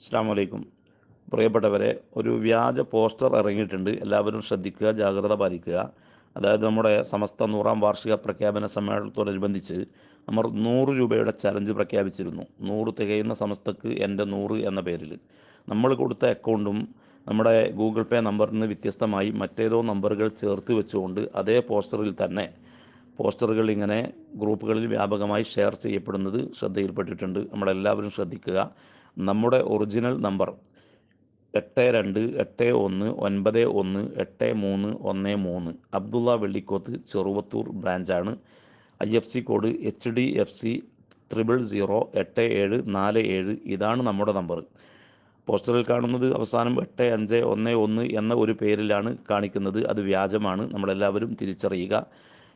അസ്സാം വലൈക്കും പ്രിയപ്പെട്ടവരെ ഒരു വ്യാജ പോസ്റ്റർ ഇറങ്ങിയിട്ടുണ്ട്. എല്ലാവരും ശ്രദ്ധിക്കുക ജാഗ്രത പാലിക്കുക. അതായത് നമ്മുടെ സമസ്ത നൂറാം വാർഷിക പ്രഖ്യാപന സമ്മേളനത്തോടനുബന്ധിച്ച് നമ്മൾ നൂറ് രൂപയുടെ ചലഞ്ച് പ്രഖ്യാപിച്ചിരുന്നു. നൂറ് തികയുന്ന സമസ്തക്ക് എന്റെ നൂറ് എന്ന പേരിൽ. നമ്മൾ കൊടുത്ത അക്കൗണ്ടും നമ്മുടെ ഗൂഗിൾ പേ നമ്പറിന് വ്യത്യസ്തമായി മറ്റേതോ നമ്പറുകൾ ചേർത്ത് വെച്ചുകൊണ്ട് അതേ പോസ്റ്ററിൽ തന്നെ പോസ്റ്ററുകൾ ഇങ്ങനെ ഗ്രൂപ്പുകളിൽ വ്യാപകമായി ഷെയർ ചെയ്യപ്പെടുന്നത് ശ്രദ്ധയിൽപ്പെട്ടിട്ടുണ്ട്. നമ്മളെല്ലാവരും ശ്രദ്ധിക്കുക. നമ്മുടെ ഒറിജിനൽ നമ്പർ എട്ട് രണ്ട് എട്ട് ഒന്ന് ഒൻപത് ഒന്ന് എട്ട് മൂന്ന് ഒന്ന് മൂന്ന്. Abdulla Vellikoth Cheruvathur ബ്രാഞ്ചാണ്. I F C code H D F C triple zero എട്ട് ഏഴ് നാല് ഏഴ്. ഇതാണ് നമ്മുടെ നമ്പർ. പോസ്റ്ററിൽ കാണുന്നത് അവസാനം എട്ട് അഞ്ച് ഒന്ന് ഒന്ന് എന്ന ഒരു പേരിലാണ് കാണിക്കുന്നത്. അത് വ്യാജമാണ്. നമ്മളെല്ലാവരും തിരിച്ചറിയുക.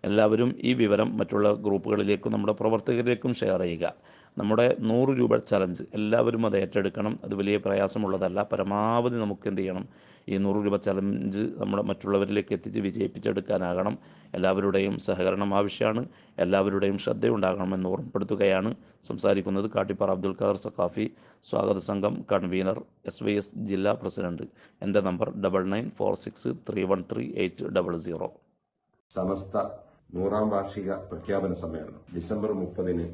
എല്ലാവരും ഈ വിവരം മറ്റുള്ള ഗ്രൂപ്പുകളിലേക്കും നമ്മുടെ പ്രവർത്തകരിലേക്കും ഷെയർ ചെയ്യുക. നമ്മുടെ നൂറ് രൂപ ചലഞ്ച് എല്ലാവരും അത് ഏറ്റെടുക്കണം. അത് വലിയ പ്രയാസമുള്ളതല്ല. പരമാവധി നമുക്ക് എന്ത് ചെയ്യണം? ഈ നൂറ് രൂപ ചലഞ്ച് നമ്മുടെ മറ്റുള്ളവരിലേക്ക് എത്തിച്ച് വിജയിപ്പിച്ചെടുക്കാനാകണം. എല്ലാവരുടെയും സഹകരണം ആവശ്യമാണ്. എല്ലാവരുടെയും ശ്രദ്ധയുണ്ടാകണമെന്ന് ഓർമ്മപ്പെടുത്തുകയാണ്. സംസാരിക്കുന്നത് കാട്ടിപ്പാറ അബ്ദുൽ ഖാദർ സഖാഫി. സ്വാഗത സംഘം കൺവീനർ എസ് വൈ എസ് ജില്ലാ പ്രസിഡന്റ്. എന്റെ number double nine four six three one three eight double zero Samastha നൂറാം വാർഷിക പ്രഖ്യാപന സമ്മേളനം ഡിസംബർ മുപ്പതിന്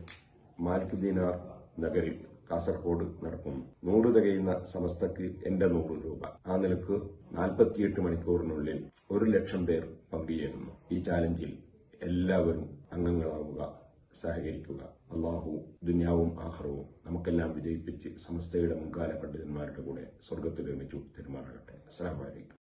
മാൽക്കുദീനാർ ദീനാർ നഗരിൽ കാസർഗോഡ് നടക്കുന്നു. നൂറ് തികയുന്ന സമസ്തക്ക് എന്റെ നൂറ് രൂപ. ആ നിലയ്ക്ക് നാൽപ്പത്തിയെട്ട് മണിക്കൂറിനുള്ളിൽ ഒരു ലക്ഷം പേർ പങ്കുചേരുന്നു. ഈ ചാലഞ്ചിൽ എല്ലാവരും അംഗങ്ങളാവുക സഹകരിക്കുക. അള്ളാഹു ദുന്യാവും ആഹ്റവും നമുക്കെല്ലാം വിജയിപ്പിച്ച് സമസ്തയുടെ മുൻകാല പണ്ഡിതന്മാരുടെ കൂടെ സ്വർഗത്തിൽ ഒരുമിച്ചു പെരുമാറട്ടെ അസ്സലാമു അലൈക്കും.